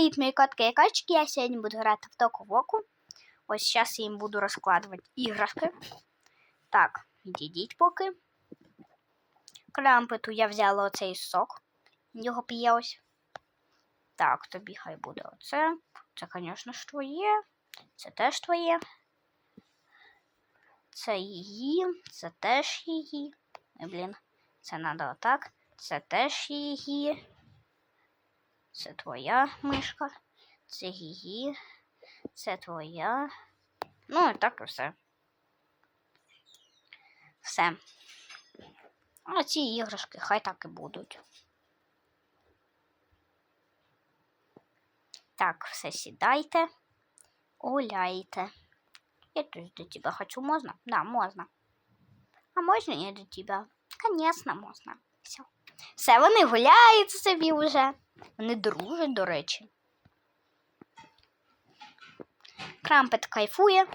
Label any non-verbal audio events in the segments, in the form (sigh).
привіт, мої котки і качки. Я сьогодні буду грати в току воку. Ось зараз я їм буду розкладувати іграшки. Так, відійдіть поки. Крампету я взяла оцей сок. Його п'є ось. Так, тобі хай буде оце. Це, звісно ж, твоє. Це теж твоє. Це її, це теж її. Блін, це треба отак. Це теж її. Це твоя мишка, це її, це твоя. Ну і так і все. Все. А ці іграшки хай так і будуть. Так, все сідайте, гуляйте. Я тоже до тебя хочу, можно? Да, можно. А можно я до тебя? Конечно, можно. Все. Все, вони гуляють собі вже. Вони дружать, до речі. Крампет кайфує.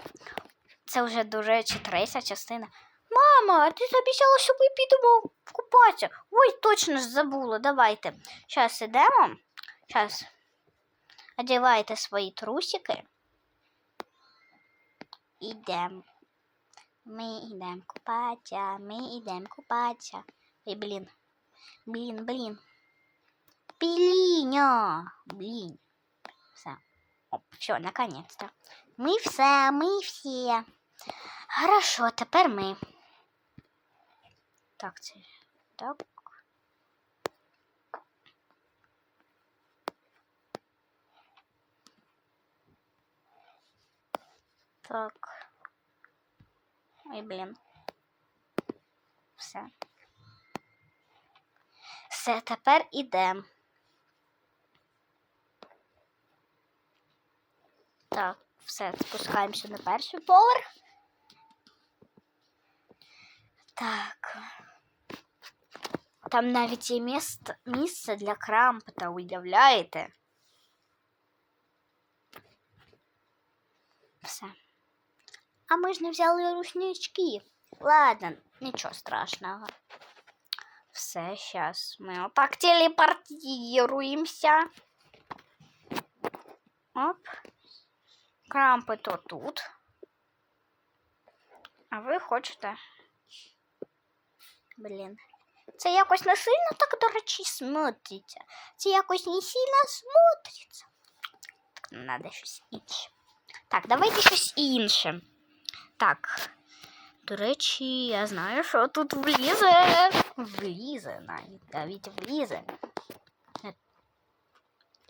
Це вже, до речі, третя частина. Мама, ти обіцяла, що ми підемо купатися. Ой, точно ж забула. Давайте. Зараз ідемо. Зараз одягайте свої трусики. Ідемо. Ми йдемо купатися, ми йдемо купатися. Ой, блін. Блін, блін. Піліньо. Блін. Все. Оп, все, наконец-то. Ми все, ми всі. Хорошо, тепер ми. Так, це. Так. Так. Ой, блін. Все. Все, тепер ідемо. Так, все, спускаємося на перший поверх. Так. Там навіть є місце, місце для крампета, уявляєте? Все. А ми ж не взяли рушнички. Ладно, нічого страшного. Все, сейчас мы вот так телепортируемся. Оп. Крампи то тут. А ви хочете? Блін. Це якось не сильно так, до речі, смотриться. Це якось не сильно смотриться. Так, надо щось інше. Так, давайте щось інше. Так. До речі, я знаю, що тут влізе. Влізе навіть, навіть влізе.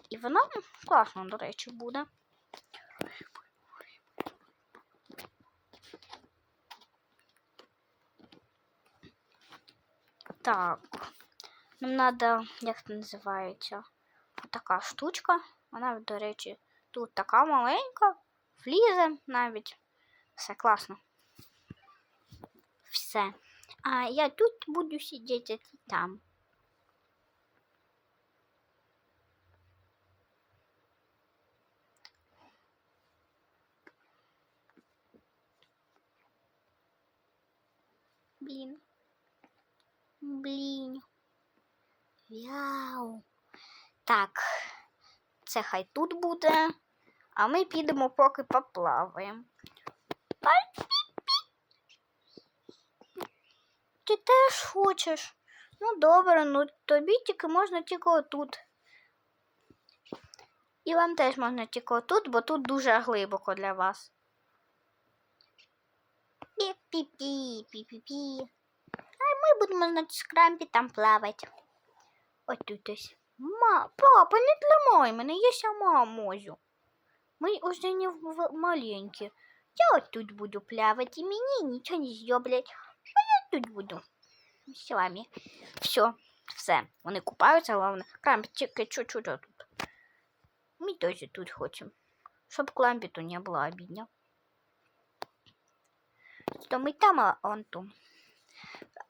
І воно класно, до речі, буде. Так, нам треба, як це називається, така штучка. Вона, до речі, тут така маленька, влізе навіть. Все класно. Все. А я тут буду сидіти, а ти там. Блін. Блін. Вяу. Так, це хай тут буде, а ми підемо поки поплаваємо. Ти теж хочеш? Ну добре, ну тобі тільки можна тільки отут. І вам теж можна тільки отут, бо тут дуже глибоко для вас. Пі-пі-пі, пі-пі-пі. А ми будемо, значить, з крампі там плавати. Ось тут ось. Ма, папа, не тламай мене, я сама можу. Ми уже не в- маленькі. Я от тут буду плавати, і мені нічого не зроблять. А я тут буду з вами. Все, все. Вони купаються, головне. Крампі, тільки чуть-чуть тут. Ми теж тут хочемо. Щоб клампіту не було обідно. То ми там, он тут.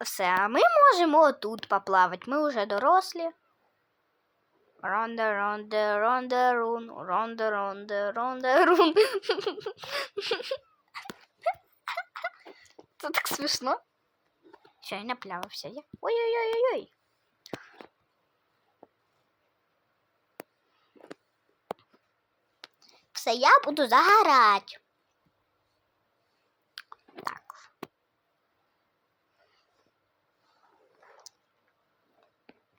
Все, а ми можемо тут поплавати. Ми вже дорослі. Ронде, ронде, ронде, рун, ронде, ронде, ронде, рун. Це так смішно. Все, я наплявався. Я. Ой-ой-ой-ой-ой. Все, я буду загорати.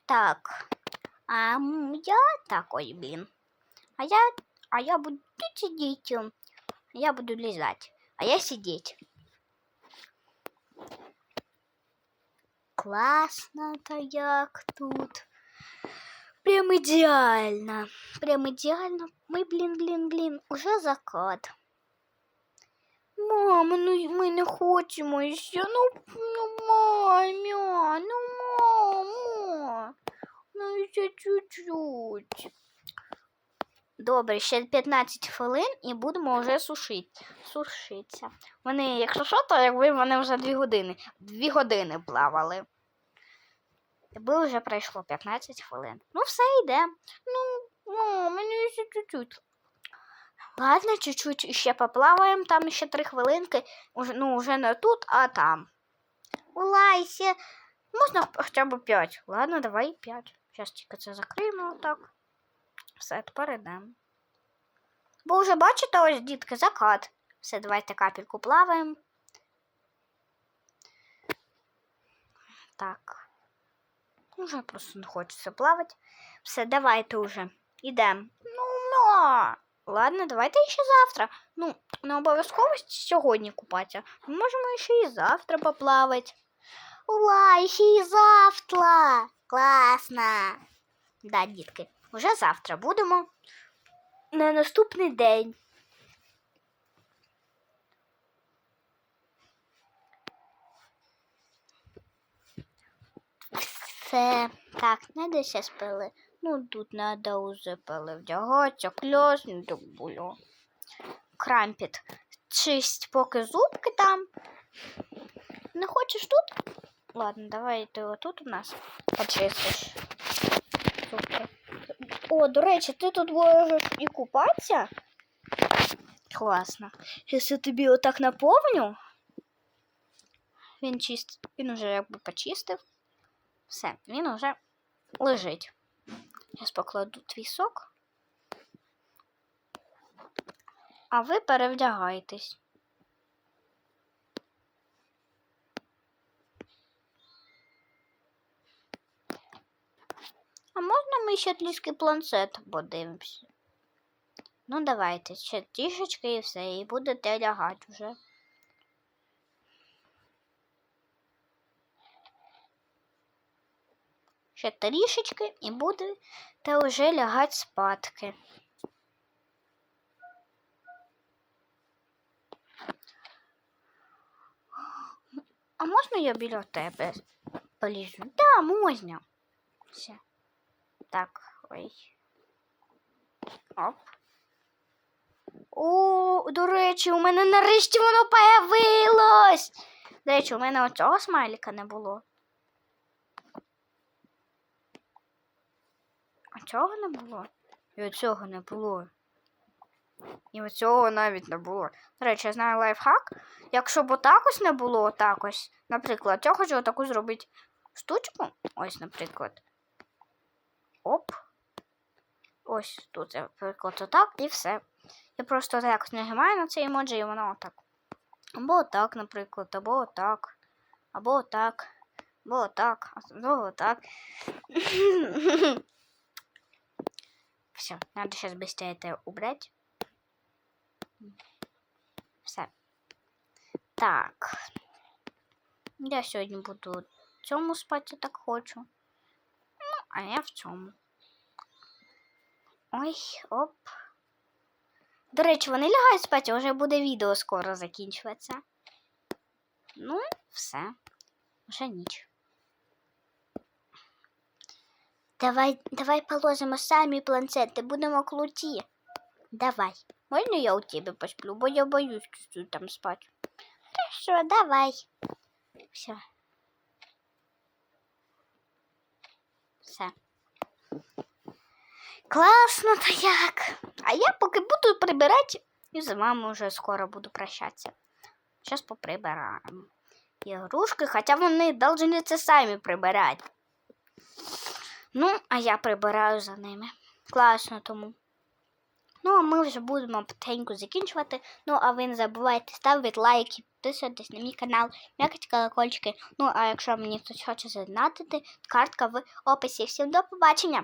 Так. А м, я такой, блин. А я, а я буду тут сидеть. м, Я буду лизать. А я сидеть. Классно-то як тут. Прям ідеально. Прям ідеально. Ми, блін, блін, блін, уже закат. Мама, ну ми не хочемо ще. Ну, ну мамя, ну мамо. Ну ще чуть-чуть. Добре, ще 15 хвилин і будемо вже сушити. Сушитися. Вони, якщо що, то якби вони вже 2 години. 2 години плавали. Якби вже пройшло 15 хвилин. Ну, все йде. Ну, ну, мені ще чуть-чуть. Ладно, чуть-чуть ще поплаваємо, там ще 3 хвилинки. Ну, вже не тут, а там. Улайся. Можна хоча б 5. Ладно, давай 5. Зараз тільки це закриємо отак. Все, тепер йдемо. Бо вже бачите, ось дітки, закат. Все, давайте капельку плаваємо. Так. Уже просто не хочеться плавати. Все, давайте уже. Ідемо. Ну, ну. Ладно, давайте ще завтра. Ну, не обов'язково сьогодні купатися. Ми можемо ще і завтра поплавати. Ула, ще і завтра. Класно. Да, дітки, вже завтра будемо. На наступний день. Все. Так, надо ще спили. Ну, тут надо уже перевдягатися, класно так було. Крампіт. Чисть поки зубки там. Не хочеш тут? Ладно, давай ти отут у нас почистиш. Зубки. О, до речі, ти тут можеш і купатися. Класно. Якщо я тобі отак наповню, він чист, він уже якби почистив. Все, він уже лежить. Зараз покладу твій сок. А ви перевдягаєтесь. А можна ми ще трішки планшет подивимося? Ну, давайте, ще трішечки і все, і будете лягати вже. Ще трішечки і будете вже лягати спадки. А можна я біля тебе полізу? Да, можна. Все. Так, ой. Оп. О, до речі, у мене нарешті воно появилось. До речі, у мене оцього смайлика не було. А цього не було? І оцього не було. І оцього навіть не було. До речі, я знаю лайфхак. Якщо б отак ось не було, отак ось, наприклад, я хочу отаку зробити штучку. Ось, наприклад. Оп. Ось тут, я, наприклад, отак і все. Я просто так нажимаю на цей емоджі і воно отак. Або отак, наприклад, або отак. Або отак. Або отак. Або отак. (laughs) Все, надо сейчас быстрее это убрать. Все. Так. Я сьогодні буду цьому спати, так хочу. А я в цьому. Ой, оп. До речі, вони лягають спати, вже буде відео скоро закінчуватися. Ну, все. Вже ніч. Давай, давай положимо самі планшети, будемо круті. Давай. Можна я у тебе посплю, бо я боюсь чуть-чуть там спати. Що, давай. Все. Все. Класно то як. А я поки буду прибирати і з вами вже скоро буду прощатися. Зараз поприбираємо. Ігрушки, хоча вони повинні це самі прибирати. Ну, а я прибираю за ними. Класно тому. Ну, а ми вже будемо потеньку закінчувати. Ну, а ви не забувайте ставити лайки, підписуватись на мій канал, м'якати колокольчики. Ну, а якщо мені хтось хоче задонатити, картка в описі. Всім до побачення!